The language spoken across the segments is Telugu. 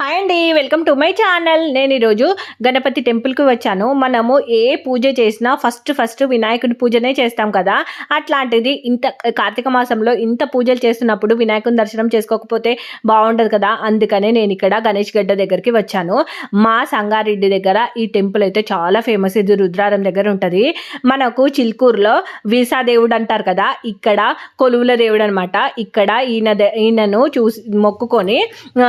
హాయ్ అండి వెల్కమ్ టు మై ఛానల్. నేను ఈరోజు గణపతి టెంపుల్కి వచ్చాను. మనము ఏ పూజ చేసినా ఫస్ట్ ఫస్ట్ వినాయకుడి పూజనే చేస్తాం కదా. అట్లాంటిది ఇంత కార్తీక మాసంలో ఇంత పూజలు చేస్తున్నప్పుడు వినాయకుని దర్శనం చేసుకోకపోతే బాగుండదు కదా. అందుకనే నేను ఇక్కడ గణేష్ గడ్డ దగ్గరికి వచ్చాను. మా సంగారెడ్డి దగ్గర ఈ టెంపుల్ అయితే చాలా ఫేమస్. ఇది రుద్రారం దగ్గర ఉంటుంది. మనకు చిల్కూరులో వీసా దేవుడు అంటారు కదా. ఇక్కడ కొలువుల దేవుడు అనమాట ఇక్కడ ఈయన ద- ఈయనను చూసి మొక్కుకొని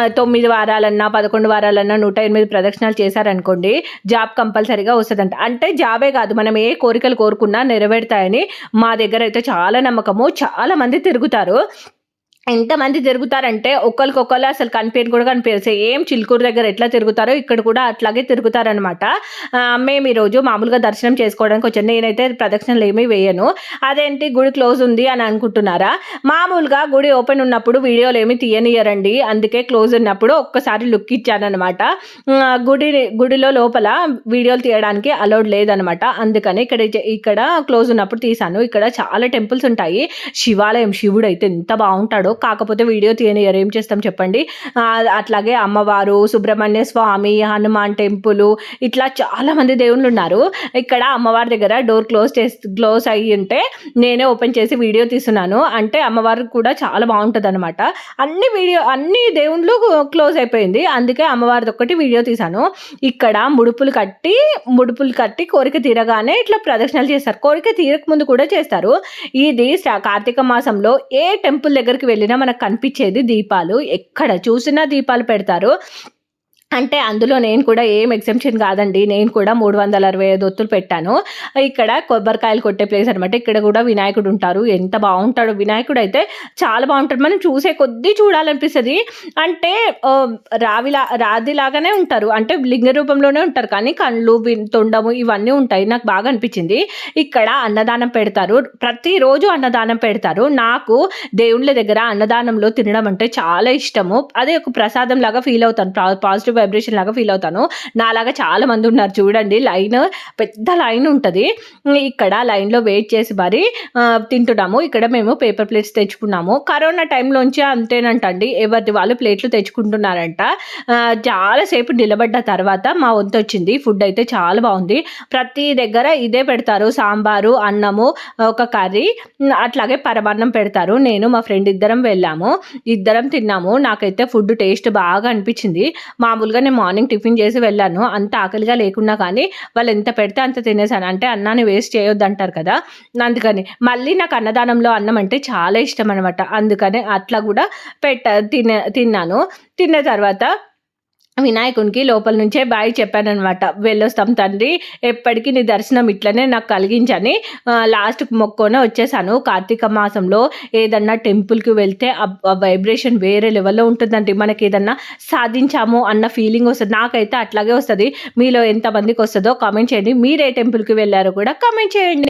తొమ్మిది వారాలన్న పదకొండు వారాలన్నా నూట ఎనిమిది ప్రదక్షిణాలు చేశారనుకోండి జాబ్ కంపల్సరీగా వస్తుందంట. అంటే జాబే కాదు మనం ఏ కోరికలు కోరుకున్నా నెరవేరుతాయని మా దగ్గర అయితే చాలా నమ్మకము. చాలా మంది తిరుగుతారు. ఎంతమంది తిరుగుతారంటే ఒకరికొకరు అసలు కనిపించని కూడా కనిపించదు ఏం చిలుకూరు దగ్గర ఎట్లా తిరుగుతారో ఇక్కడ కూడా అట్లాగే తిరుగుతారనమాట మేము ఈరోజు మామూలుగా దర్శనం చేసుకోవడానికి వచ్చాను నేనైతే ప్రదక్షిణలు ఏమీ వేయను. అదేంటి? గుడి క్లోజ్ ఉంది అని అనుకుంటున్నారా? మామూలుగా గుడి ఓపెన్ ఉన్నప్పుడు వీడియోలు ఏమి తీయనియరండి అందుకే క్లోజ్ ఉన్నప్పుడు ఒక్కసారి లుక్ ఇచ్చానమాట గుడి గుడిలో లోపల వీడియోలు తీయడానికి అలౌడ్ లేదనమాట అందుకని ఇక్కడ ఇక్కడ క్లోజ్ ఉన్నప్పుడు తీసాను ఇక్కడ చాలా టెంపుల్స్ ఉంటాయి. శివాలయం శివుడు అయితే ఎంత బాగుంటాడో కాకపోతే వీడియో తీయని ఏం చేస్తాం చెప్పండి? అట్లాగే అమ్మవారు సుబ్రహ్మణ్య స్వామి హనుమాన్ టెంపుల్ ఇట్లా చాలా మంది దేవుళ్ళు ఉన్నారు. ఇక్కడ అమ్మవారి దగ్గర డోర్ క్లోజ్ చేసి క్లోజ్ అయ్యి ఉంటే నేనే ఓపెన్ చేసి వీడియో తీస్తున్నాను. అంటే అమ్మవారు కూడా చాలా బాగుంటుంది అనమాట అన్ని వీడియో అన్ని దేవుళ్ళు క్లోజ్ అయిపోయింది. అందుకే అమ్మవారిది ఒక్కటి వీడియో తీశాను. ఇక్కడ ముడుపులు కట్టి ముడుపులు కట్టి కోరిక తీరగానే ఇట్లా ప్రదక్షిణలు చేస్తారు. కోరిక తీరక ముందు కూడా చేస్తారు. ఇది కార్తీక మాసంలో ఏ టెంపుల్ దగ్గరికి వెళ్ళిన మనకు కనిపించేది దీపాలు. ఎక్కడ చూసినా దీపాలు పెడతారు. అంటే అందులో నేను కూడా ఏం ఎగ్జెంప్షన్ కాదండి. నేను కూడా మూడు వందల అరవై ఐదు ఒత్తులు పెట్టాను. ఇక్కడ కొబ్బరికాయలు కొట్టే ప్లేస్ అనమాట ఇక్కడ కూడా వినాయకుడు ఉంటారు. ఎంత బాగుంటాడు. వినాయకుడు అయితే చాలా బాగుంటాడు. మనం చూసే కొద్దీ చూడాలనిపిస్తుంది. అంటే రావిలా రాదిలాగానే ఉంటారు. అంటే లింగ రూపంలోనే ఉంటారు. కానీ కళ్ళు తొండము ఇవన్నీ ఉంటాయి. నాకు బాగా అనిపించింది. ఇక్కడ అన్నదానం పెడతారు. ప్రతిరోజు అన్నదానం పెడతారు. నాకు దేవుళ్ళ దగ్గర అన్నదానంలో తినడం అంటే చాలా ఇష్టము. అదే ఒక ప్రసాదం లాగా ఫీల్ అవుతాను. పాజిటివ్ వైబ్రేషన్ లాగా ఫీల్ అవుతాను. నాలాగా చాలా మంది ఉన్నారు చూడండి. లైన్ పెద్ద లైన్ ఉంటుంది. ఇక్కడ లైన్లో వెయిట్ చేసి మరి తింటున్నాము. ఇక్కడ మేము పేపర్ ప్లేట్స్ తెచ్చుకున్నాము. కరోనా టైంలోంచి అంతేనంటండి. ఎవరిది వాళ్ళు ప్లేట్లు తెచ్చుకుంటున్నారంట. చాలాసేపు నిలబడ్డ తర్వాత మా వంతు వచ్చింది. ఫుడ్ అయితే చాలా బాగుంది. ప్రతి దగ్గర ఇదే పెడతారు. సాంబారు అన్నము ఒక కర్రీ అట్లాగే పరమాన్నం పెడతారు. నేను మా ఫ్రెండ్ ఇద్దరం వెళ్ళాము. ఇద్దరం తిన్నాము. నాకైతే ఫుడ్ టేస్ట్ బాగా అనిపించింది. మామూలుగా నేను మార్నింగ్ టిఫిన్ చేసి వెళ్ళాను. అంత ఆకలిగా లేకున్నా కానీ వాళ్ళు ఎంత పెడితే అంత తినేసాను అంటే అన్నాన్ని వేస్ట్ చేయొద్దు అంటారు కదా. అందుకని మళ్ళీ నాకు అన్నదానంలో అన్నం అంటే చాలా ఇష్టం అనమాట అందుకని అట్లా కూడా పెట్ట తినే తిన్నాను. తిన్న తర్వాత వినాయకునికి లోపల నుంచే బాయ్ చెప్పానమాట వెళ్ళొస్తాం తండ్రి ఎప్పటికీ నీ దర్శనం ఇట్లనే నాకు కలిగించని లాస్ట్ మొక్కోన వచ్చేసాను. కార్తీక మాసంలో ఏదన్నా టెంపుల్కి వెళ్తే ఆ వైబ్రేషన్ వేరే లెవెల్లో ఉంటుందండి. మనకి ఏదన్నా సాధించాము అన్న ఫీలింగ్ వస్తుంది. నాకైతే అట్లాగే వస్తుంది. మీలో ఎంతమందికి వస్తుందో కామెంట్ చేయండి. మీరు ఏ టెంపుల్కి వెళ్ళారో కూడా కామెంట్ చేయండి.